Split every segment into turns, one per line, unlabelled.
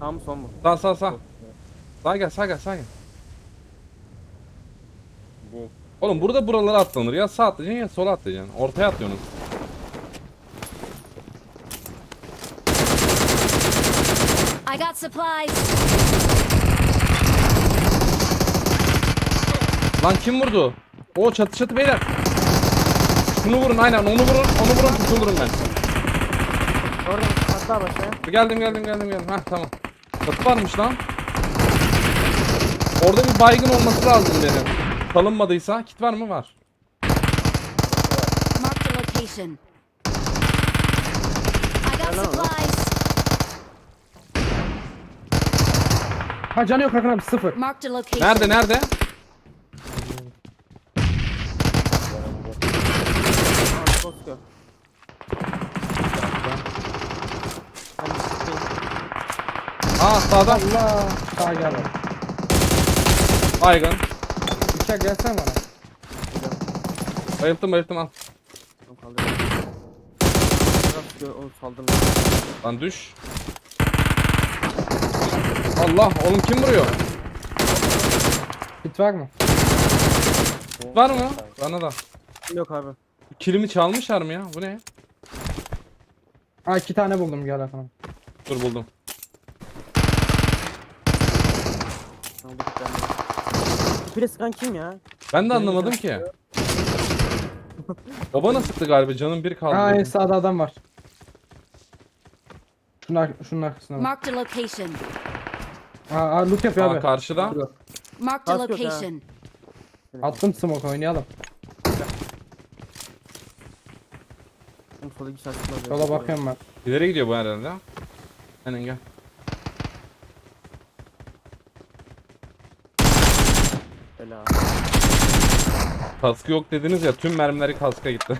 Sağ mı son mu?
Sağ sağ sağ. Sağ gel sağ gel sağ gel.
Değil.
Oğlum burada buralara atlanır. Ya sağ atlayacaksın ya sola atlayacaksın. Ortaya atlıyorsunuz.
I got supplies.
Lan kim vurdu? O çatı çatı beyler. Şunu vurun aynen onu vurun onu vurun kurtulurum ben.
Oradan atla başa.
Geldim geldim geldim geldim. Heh tamam. Çatı varmış lan. Orada bir baygın olması lazım benim. Salınmadıysa kit var mı? Var.
Marked a location. I got supplies.
Ha canı yok Hakan abi sıfır.
Location.
Nerede nerede?
Aa, Tosko. Ben de çıkayım.
Aa sağda.
Allah. Sağ gel.
Baygın.
Bıçak gelsene bana.
Bayılttım bayılttım al.
Tamam, kaldırıyorum. Biraz o saldım.
Lan düş. Allah oğlum kim vuruyor?
Bit var mı?
Var mı? Bana da.
Yok abi.
Kilimi çalmışlar mı ya? Bu ne?
Ha iki tane buldum gel abi.
Dur buldum.
Tamam, bu kadar. İpine sıkan kim ya?
Ben de anlamadım ki. O bana sıktı galiba canım bir kaldı.
Ha en sağda adam var. Şunun, ar- şunun arkasında var.
Marked a location.
Aa, aa loot yapıyor
Aa,
abi.
karşıda.
Dur.
Marked a
Bas yok ha.
location.
Attım smoke oynayalım.
Oğlum sola.
Yola bakıyorum ben.
İleri gidiyor bu herhalde. Aynen gel.
Bela.
Kaskı yok dediniz ya tüm mermileri kaska gitti.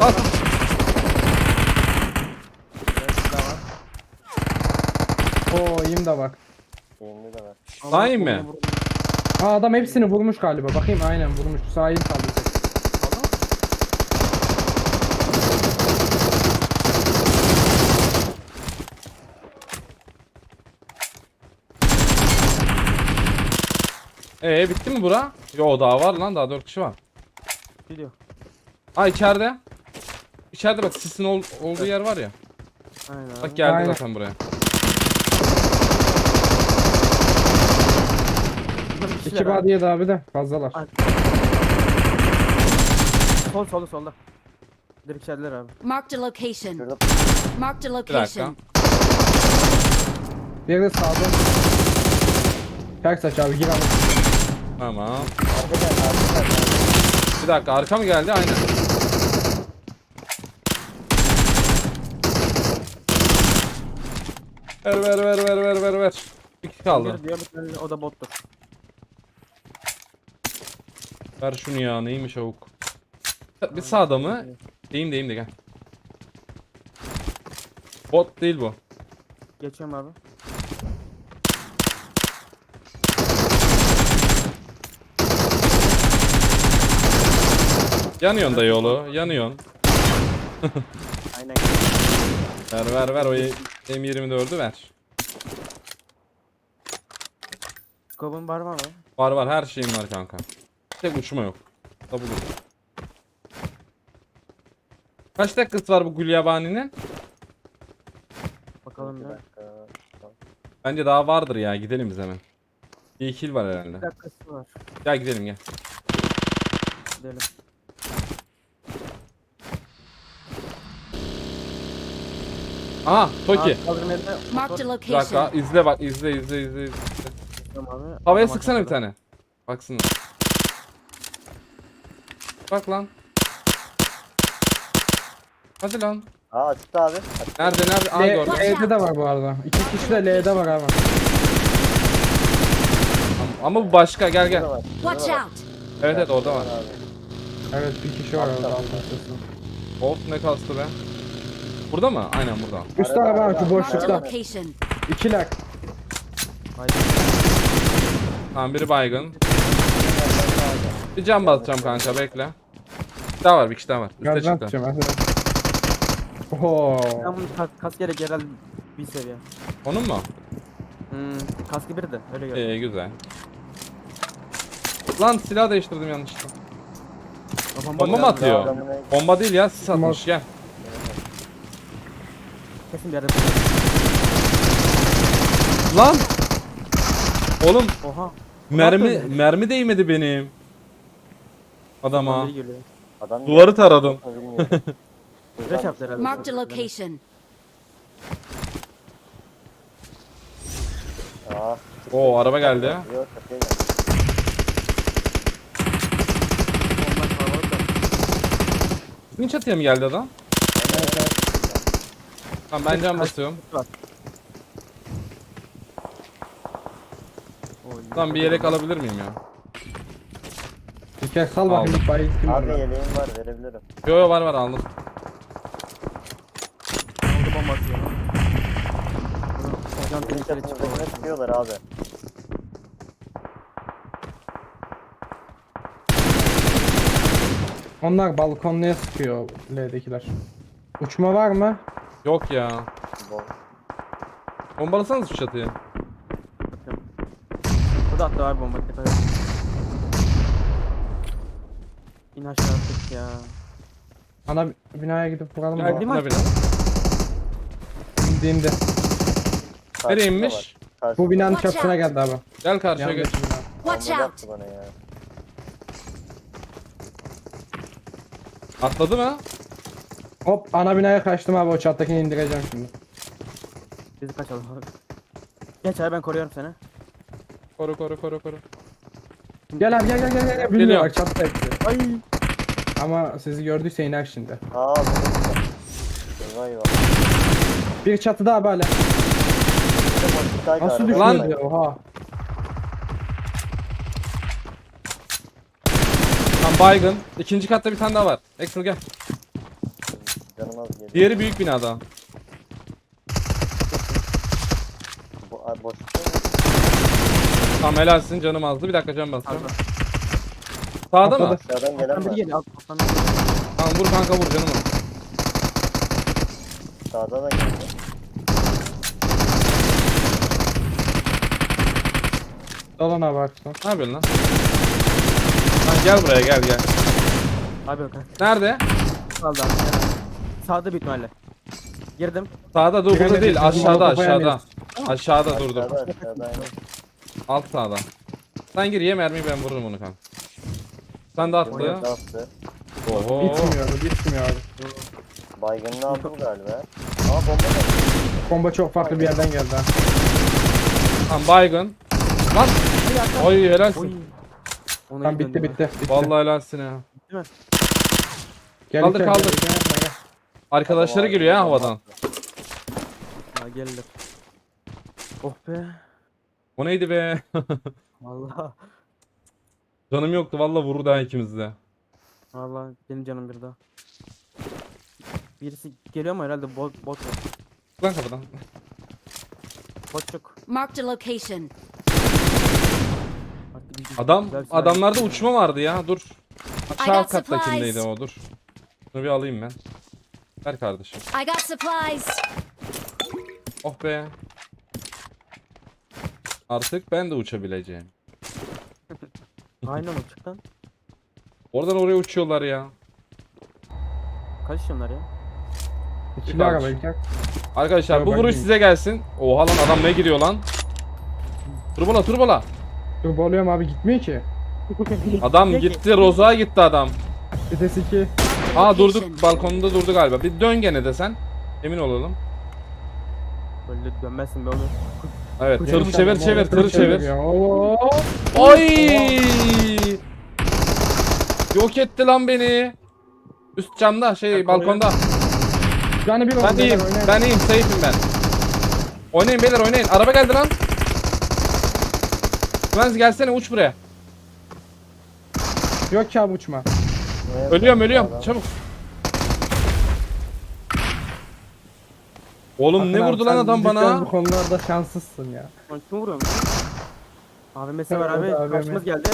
Bas.
Oo iyiyim de bak.
Kolunu
mi?
Aa adam hepsini vurmuş galiba. Bakayım aynen vurmuş. Sağ elim kaldı.
Ee bitti mi bura? Yo daha var lan daha 4 kişi var.
Gidiyor.
Aa içeride. İçeride bak sisin ol- olduğu yer var ya.
Aynen.
Bak geldi
Aynen.
zaten buraya.
Kişiler
İki
abi.
body yedi abi de fazlalar.
Ay. Sol solda solda. Direkt içerideler abi.
Marked a location.
Şurada
Marked a
Bir dakika.
location.
Diğeri de sağda. Çak saç abi gir abi.
Tamam.
arka geldi arka geldi.
Bir dakika arka mı geldi? Aynen. Ver ver ver ver ver ver ver. Bir kişi kaldı.
Bir diyor bir tane o da bottur.
Ver şunu ya neymiş avuk. Bir sağda mı? Deyim deyim de gel. Bot değil bu.
Geçiyorum abi.
Yanıyorsun da yolu. Yanıyorsun.
Aynen.
Ver ver ver o M24'ü ver.
Skobun var mı?
Var var her şeyim var kanka. Tek uçma yok. Da bulur. Kaç dakikası var bu Gulyabani'nin?
Bakalım
Bir
ne.
dakika.
Bence daha vardır ya gidelim biz hemen. Bir kill var
Bir
herhalde.
dakikası var.
Gel gidelim gel.
Gidelim.
Aha Toki.
Yerine
Marked a.
Bir dakika
location.
izle bak izle izle izle. izle.
Tamam abi.
Havaya
Adam
sıksana bir
arkada.
tane. Baksın. Bak lan. Hadi lan.
Aa açtı abi. Açtı.
Nerede nerede? Aa
L-
gördüm.
L'de de var bu arada. İki kişi de L'de var abi.
Ama bu başka gel gel.
Şurada var, şurada
Watch
var.
out.
Evet evet orada var.
Abi.
Evet bir kişi var orada altın sesi.
Of ne kastı be. Burada mı? Aynen burada.
Üstte abi abi şu
Marked a
boşlukta.
location.
İki lak.
Haydi.
Tamam biri baygın. Bir cam basacağım kanka bekle. Bir daha var bir kişi daha var. Üste
Gazdan
çıktı.
tutacağım hadi. Oho.
Ben bunu kas, kas gerek herhalde Bir seviye.
Onun mu?
Hmm, kaskı biri de öyle gör.
Ee güzel. Lan silah değiştirdim yanlışlıkla. Bomba mı atıyor? Bomba değil ya sis atmış gel.
Kesin bir yerde.
Lan! Oğlum
Oha.
mermi mermi değmedi benim. Adama.
Biri geliyor.
adam
Duvarı taradım.
Herhalde.
Marked a location.
Aa,
Oo araba geldi.
Yok kapıya
da.
Sizin çatıya mı geldi adam? Tamam ben cam basıyorum. Tamam bir yelek alabilir miyim ya?
İlker sal bakayım bayi kim
Abi
var?
yeleğim var verebilirim.
Yo yo var var aldım.
Orada bomba atıyor. Hocam
Benim
tehlikeli çıkıyor.
çatımızdakine sıkıyorlar abi.
Onlar balkonluya sıkıyor L'dekiler. Uçma var mı?
Yok ya.
Bol.
Bombalasanız şu çatıyı.
Burada attı abi bomba. Et. İn aşağı artık ya.
Ana binaya gidip vuralım mı?
mi
buna
açtı?
bile.
Karşısında
Nereye
var.
inmiş?
Karşısında.
Bu binanın
Watch
çatısına
out.
geldi abi.
Gel karşıya geç.
Yanlış bina.
Watch
Bomba
out.
attı bana ya.
Atladı mı?
Hop ana binaya kaçtım abi o çattakini indireceğim şimdi.
Bizi kaçalım abi. Geç abi ben koruyorum seni.
Koru koru koru koru.
Gel abi gel gel gel gel. Bilmiyor
Geliyorum.
bak çatta hepsi.
Ay.
Ama sizi gördüyse iner şimdi.
Aa. Eyvah eyvah.
Bir çatıda abi hala.
Nasıl
Nasıl
Lan-
düşmedi? Oha.
Tam baygın. İkinci katta bir tane daha var. Axel gel.
Geliyor.
Diğeri büyük binada.
Boşlukta mı?
Tamam helalsin canım azdı. Bir dakika can.
Abi.
Sağda mı?
Atladı.
Aşağıdan gelen
Biri
var.
geliyor.
Tamam vur kanka vur canım. az.
Sağda da geldi.
Dolan abi arkasına.
Ne yapıyorsun lan? Lan gel buraya gel gel.
Abi yok.
Nerede?
Kaldı abi. Sağda büyük ihtimalle. Girdim.
Sağda dur burada değil aşağıda aşağıda. Aşağıda dur dur.
Aşağıda aşağıda aynen.
Alt sağda. Sen gir ye mermiyi ben vururum onu kanka. Sen de.
Oyun bastı.
Oho.
Bitmiyor abi bitmiyor abi.
Baygınını aldım galiba. Aa bomba da.
Bomba çok farklı bir yerden geldi ha.
Tamam baygın. Lan. Oy
Oy.
helalsin.
Ona
Tamam bitti bitti. bitti.
Vallahi helalsin ya.
Gel,
Kaldır,
gel, gel, gel.
Arkadaşları geliyor ha
bomba
havadan.
Ha geldi. Oh be.
O neydi be?
Valla.
Canım yoktu vallahi vurdu ha ikimiz de.
Valla benim canım bir daha. Birisi geliyor ama herhalde bot bot yok.
Lan kapıdan.
Bot yok.
Marked a location.
Bir-
Adam
güzel silah
adamlarda
yapıyor.
uçma vardı ya dur. Aşağı
supplies.
o dur. Şunu bir alayım ben. Ver kardeşim.
I got supplies.
Oh be. Artık ben de uçabileceğim.
Aynen lan.
Oradan oraya uçuyorlar ya.
Kaç yaşıyorlar ya?
İkili araba
kardeşim.
İlker.
Arkadaşlar bu vuruş size gelsin. Oha lan adam ne giriyor lan? Turbola turbola.
Dur boluyorum abi gitmiyor ki.
Adam gitti Roza'ya gitti adam.
Vites 2.
Aa durduk balkonda durdu galiba. Bir dön gene de sen. Emin olalım.
Böyle dönmezsin be oğlum.
Evet tırı çevir çevir tırı çevir. Oy! Yok etti lan beni. Üst camda şey balkonda.
Yani bir
Ben
oldu,
iyiyim. Ben iyiyim. Safe'im ben. Oynayın beyler oynayın. Araba geldi lan. Güvenz gelsene uç buraya.
Yok ki abi uçma.
Ne
Ölüyorum ölüyorum.
Adam.
Çabuk. Oğlum ne
Bakın abi,
vurdu lan
sen
adam
cidden
bana?
Bu konularda şanslısın ya.
Lan kim vuruyor lan? AVM'si var abi.
AVM.
Karşımız geldi.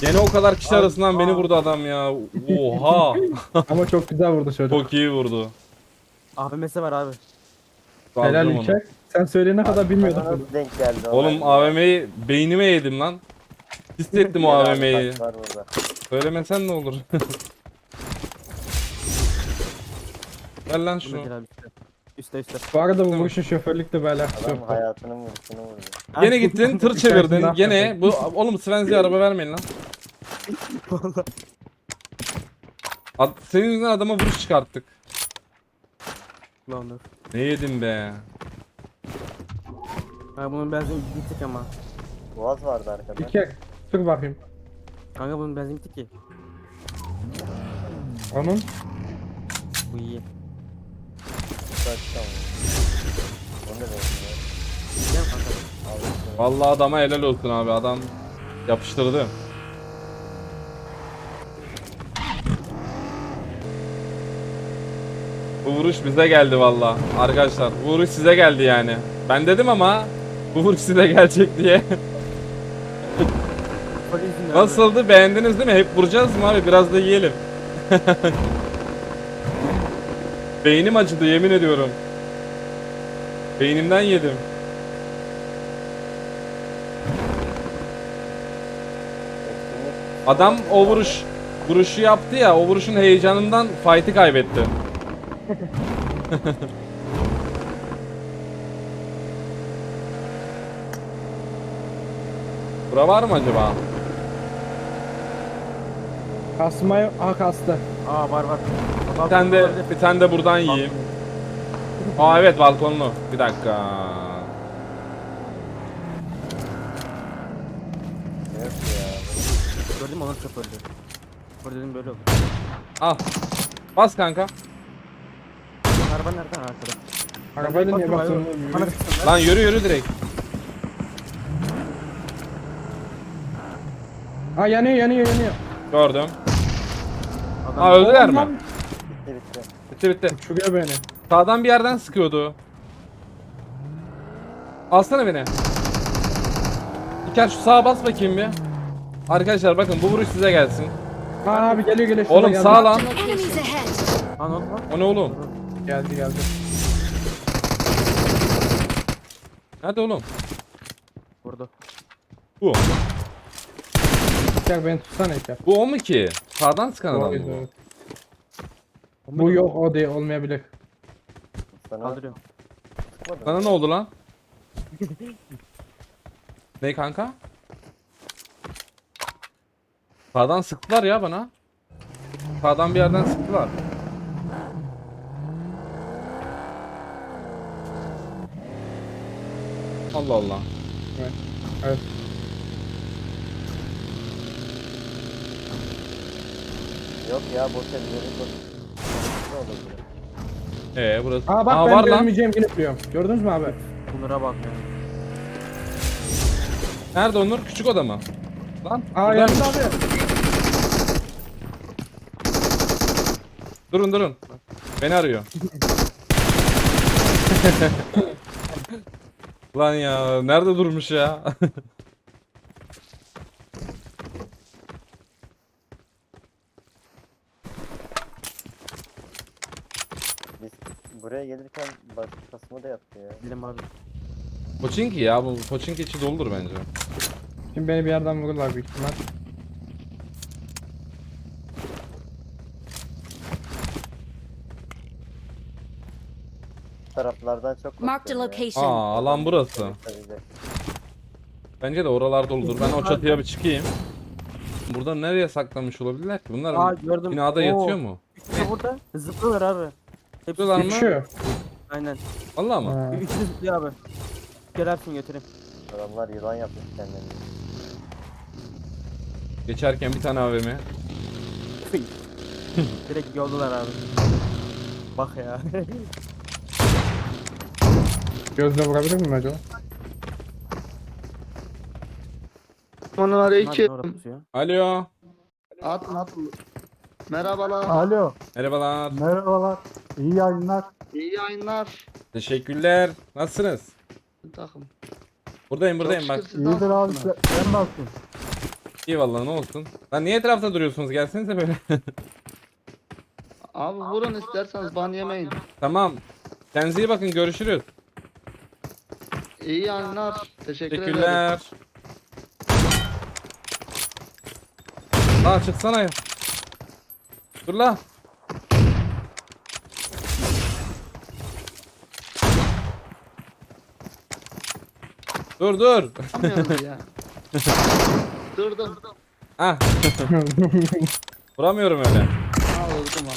Gene o kadar kişi
Abi,
arasından beni
aa.
vurdu adam ya. Oha.
Ama çok güzel vurdu çocuk.
Çok iyi vurdu.
AVM'si var abi.
Helal
onu.
İlker. Sen söyleyene kadar bilmiyorduk bunu.
nasıl denk geldi o
Oğlum? AVM'yi beynime yedim lan. Hissettim o AVM'yi.
var burada.
Söylemesen ne olur? Ver lan
Şunu gel abi üstte. Üstte üstte.
Bu arada bu vuruşun şoförlükte bir alakası
Adam
yok.
hayatının vuruşunu.
Gene gittin tır çevirdin. Gene bu oğlum Svenzi'ye araba vermeyin lan.
Vallahi.
Ad, senin yüzünden adama vuruş çıkarttık.
Lan dur.
Ne yedin be?
Ha bunun benzin bitik ama.
Boğaz vardı arkada.
İlker. Dur bakayım.
Kanka bunun benzin bitik ki.
Onun.
Bu iyi. Kanka.
Vallahi adama helal olsun abi adam yapıştırdı. Bu vuruş bize geldi vallahi arkadaşlar. Bu vuruş size geldi yani. Ben dedim ama bu vuruş size gelecek diye. Nasıldı? Beğendiniz değil mi? Hep vuracağız mı abi? Biraz da yiyelim. Beynim acıdı yemin ediyorum. Beynimden yedim. Adam o vuruş vuruşu yaptı ya, o vuruşun heyecanından fight'ı kaybetti. Bura var mı acaba?
Kasmaya... Aha kastı.
Aa var var.
Bir tane de, bir tane de buradan yiyeyim. Aa evet balkonlu. Bir dakika.
yok ya.
Gördün mü onun şoförlüğü. Şoför dedim böyle oldu.
Al. Bas kanka.
Araba nereden arkada?
Arabayla niye
sıksın lan.
Lan yürü yürü direkt.
Aa yanıyor yanıyor yanıyor.
Gördüm.
Adam-
Aa öldüler mi?
Bitti bitti.
Bitti bitti.
Uçuruyor beni.
Sağdan bir yerden sıkıyordu. Alsana beni. İlker şu sağa bas bakayım bir. Arkadaşlar bakın bu vuruş size gelsin.
Aa abi geliyor geliyor. şurada
Oğlum
geldi.
sağ.
Enemies ahead.
Lan?
O ne oğlum?
Geldi geldi.
Nerede oğlum?
Vurdu.
Bu.
İlker beni tutsana İlker.
Bu o mu ki? Sağdan sıkan adam mı
Bu yok o değil olmayabilir.
Sana
Kaldırıyorum.
Sana ne oldu lan? ne kanka? Sağdan sıktılar ya bana. Sağdan bir yerden sıktılar. Allah Allah.
Evet.
Yok ya boş elleri. Ne olabilir?
Ee burası.
Aa bak
Aa,
ben
var lan.
ölmeyeceğim yine biliyorum. Gördünüz mü abi?
Bunlara bak ya.
Nerede Onur? Küçük oda mı? Lan.
Aa
burada-
yanında abi.
Durun durun. Beni arıyor. Lan ya nerede durmuş ya?
Biz buraya gelirken başkasını da yaptı ya.
Bilim abi.
Poçinki ya bu Poçinki içi doludur bence.
Şimdi beni bir yerden vururlar büyük ihtimal.
Bu taraflardan çok
Marked a
ya.
location.
Aa alan burası.
Tabii.
Bence de oralar doludur. Ben o çatıya bir çıkayım. Burada nereye saklamış olabilirler ki? Bunlar
Aa gördüm.
binada
Oo,
yatıyor mu?
Üçü burada. Zıplıyorlar abi. Hepsi
Zıplıyorlar mı?
Aynen.
Vallahi mı?
Ha.
Üçü de zıplıyor abi. Gel Ersin götüreyim.
Adamlar yılan yapmış kendilerini.
Geçerken bir tane AVM.
Fıy. Direkt yoldular abi. Bak ya.
Gözle vurabilir miyim acaba?
Onun
Hadi
aleyküm.
Alo.
Atın atın. Merhabalar.
Alo,
Merhabalar.
merhabalar. İyi yayınlar.
İyi yayınlar.
Teşekkürler. Nasılsınız?
Takım.
Buradayım buradayım bak.
İyidir abi, sen nasılsın?
İyi vallahi ne olsun. Lan niye etrafta duruyorsunuz? Gelsenize böyle.
Abi vurun isterseniz ban yemeyin.
tamam. Kendinize iyi bakın görüşürüz.
İyi yayınlar. Teşekkür ederim.
Teşekkürler. Lan çıksana ya. Dur lan. Dur dur.
Ya. Durdum.
Ah. Vuramıyorum öyle.
Ha vurdum ha.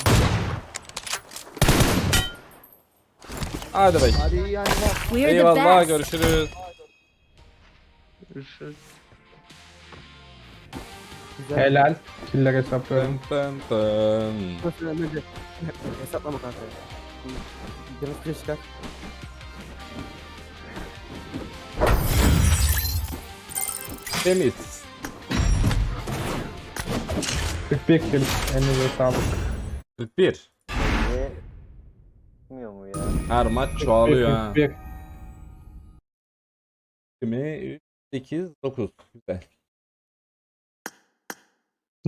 Hadi bakayım.
Hadi iyi yayınlar.
We're the
Eyvallah
best.
görüşürüz.
Görüşürüz.
Güzel.
Helal. Killer hesaplıyorum.
Tın tın tın.
Nasıl önce hesaplama kanka. Canı sıkıyor çıkar.
Temiz.
41 kill. Elinize sağlık.
41.
Niye? Bilmiyor mu ya?
Her maç çoğalıyor ha.
41.
20, 8, 9. Güzel.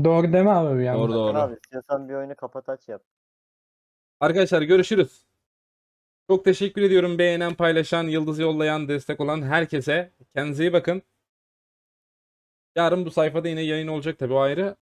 Doğru deme abi bir yandan.
Doğru doğru.
Abi istiyorsan bir oyunu kapat aç yap.
Arkadaşlar görüşürüz. Çok teşekkür ediyorum beğenen, paylaşan, yıldız yollayan, destek olan herkese. Kendinize iyi bakın. Yarın bu sayfada yine yayın olacak tabii o ayrı.